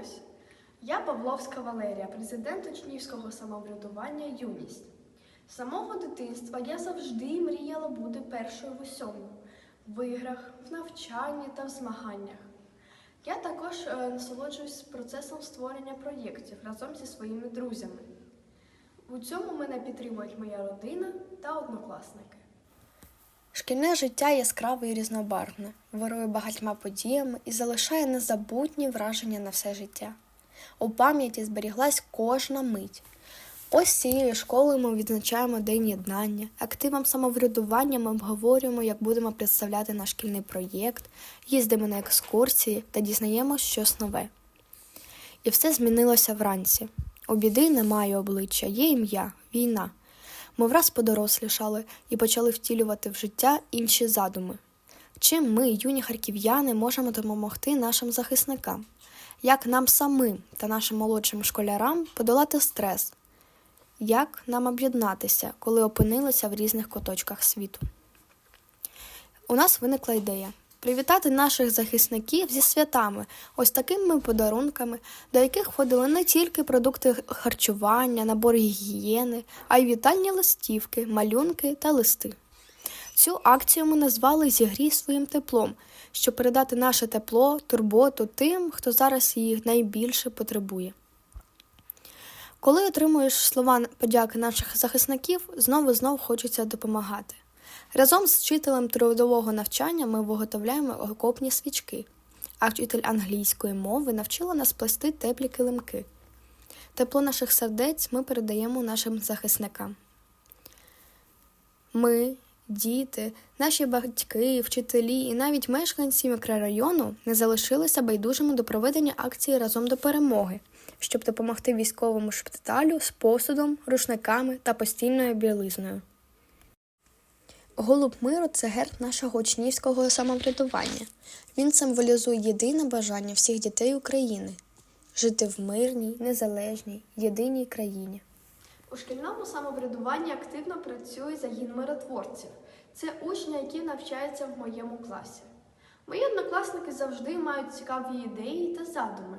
ось. Я Павловська Валерія, президент учнівського самоврядування Юність. З самого дитинства я завжди мріяла бути першою в усьому в іграх, в навчанні та в змаганнях. Я також е, насолоджуюсь процесом створення проєктів разом зі своїми друзями. У цьому мене підтримують моя родина та однокласники. Шкільне життя яскраве і різнобарвне, вирує багатьма подіями і залишає незабутні враження на все життя. У пам'яті зберіглась кожна мить. Ось цією школою ми відзначаємо День єднання, активом самоврядування ми обговорюємо, як будемо представляти наш шкільний проєкт, їздимо на екскурсії та дізнаємось щось нове. І все змінилося вранці. У біди немає обличчя, є ім'я, війна. Ми враз подорослішали і почали втілювати в життя інші задуми. Чим ми, юні харків'яни, можемо допомогти нашим захисникам? Як нам самим та нашим молодшим школярам подолати стрес? Як нам об'єднатися, коли опинилися в різних куточках світу? У нас виникла ідея привітати наших захисників зі святами, ось такими подарунками, до яких входили не тільки продукти харчування, набори гігієни, а й вітальні листівки, малюнки та листи. Цю акцію ми назвали Зігрій своїм теплом, щоб передати наше тепло, турботу тим, хто зараз її найбільше потребує. Коли отримуєш слова подяки наших захисників, знову знов хочеться допомагати. Разом з вчителем трудового навчання ми виготовляємо окопні свічки, а вчитель англійської мови навчила нас плести теплі килимки. Тепло наших сердець ми передаємо нашим захисникам. Ми, діти, наші батьки, вчителі і навіть мешканці мікрорайону не залишилися байдужими до проведення акції разом до перемоги, щоб допомогти військовому шпиталю з посудом, рушниками та постільною білизною. Голуб миру це герб нашого учнівського самоврядування. Він символізує єдине бажання всіх дітей України жити в мирній, незалежній, єдиній країні. У шкільному самоврядуванні активно працює загін миротворців. Це учні, які навчаються в моєму класі. Мої однокласники завжди мають цікаві ідеї та задуми,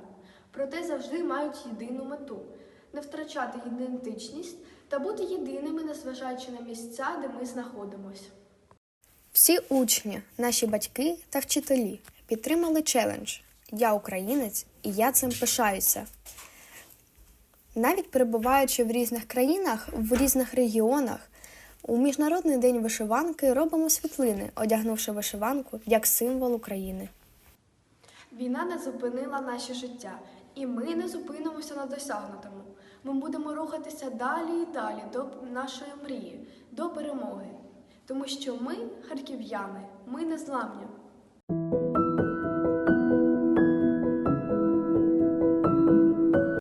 проте завжди мають єдину мету не втрачати ідентичність та бути єдиними, незважаючи на місця, де ми знаходимося. Всі учні, наші батьки та вчителі підтримали челендж Я українець і я цим пишаюся. Навіть перебуваючи в різних країнах, в різних регіонах, у Міжнародний день вишиванки робимо світлини, одягнувши вишиванку як символ України. Війна не зупинила наше життя, і ми не зупинимося на досягнутому. Ми будемо рухатися далі і далі до нашої мрії, до перемоги. Тому що ми, харків'яни, ми не зламні.